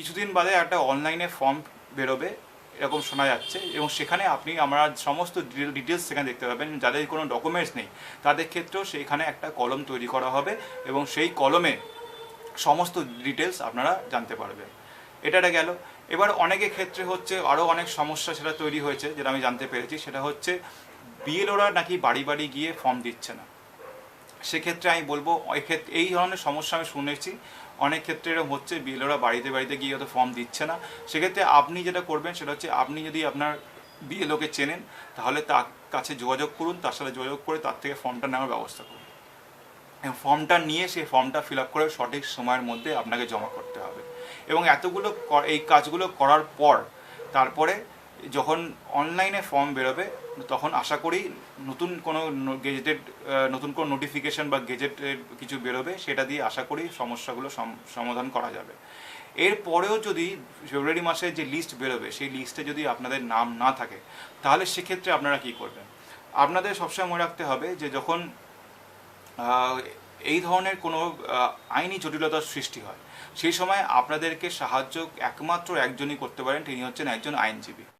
কিছুদিন বাদে একটা অনলাইনে ফর্ম বেরোবে, এরকম শোনা যাচ্ছে। এবং সেখানে আপনি আমরা সমস্ত ডিটেলস সেখানে দেখতে পাবেন। যাদের কোনো ডকুমেন্টস নেই, তাদের ক্ষেত্রেও সেখানে একটা কলম তৈরি করা হবে এবং সেই কলমে সমস্ত ডিটেলস আপনারা জানতে পারবেন। এটা গেল। এবার অনেকের ক্ষেত্রে হচ্ছে আরও অনেক সমস্যা সেটা তৈরি হয়েছে, যেটা আমি জানতে পেরেছি। সেটা হচ্ছে বিএলওরা নাকি বাড়ি বাড়ি গিয়ে ফর্ম দিচ্ছে না। সেক্ষেত্রে আমি বলব এক্ষেত্রে এই ধরনের সমস্যা আমি শুনেছি। অনেক ক্ষেত্রে এরকম হচ্ছে বিএলওরা বাড়িতে বাড়িতে গিয়ে হয়তো ফর্ম দিচ্ছে না। সেক্ষেত্রে আপনি যেটা করবেন সেটা হচ্ছে আপনি যদি আপনার বিএলওকে চেনেন, তাহলে তার কাছে যোগাযোগ করুন, তার সাথে যোগাযোগ করে তার থেকে ফর্মটা নেওয়ার ব্যবস্থা করুন। এবং ফর্মটা নিয়ে সেই ফর্মটা ফিল আপ করে সঠিক সময়ের মধ্যে আপনাকে জমা করতে হবে। এবং এতগুলো এই কাজগুলো করার পর, তারপরে যখন অনলাইনে ফর্ম বেরোবে, তখন আশা করি নতুন কোনো গেজেটেড নতুন কোনো নোটিফিকেশন বা গেজেটেড কিছু বেরোবে, সেটা দিয়ে আশা করি সমস্যাগুলো সম- সমাধান করা যাবে। এরপরেও যদি ফেব্রুয়ারি মাসে যে লিস্ট বেরোবে, সেই লিস্টে যদি আপনাদের নাম না থাকে, তাহলে সেক্ষেত্রে আপনারা কি করবেন? আপনাদের সবসময় মনে রাখতে হবে যে যখন এই ধরনের কোনো আইনি জটিলতার সৃষ্টি হয়, সেই সময় আপনাদেরকে সাহায্য একমাত্র একজনই করতে পারেন, তিনি হচ্ছেন একজন আইনজীবী।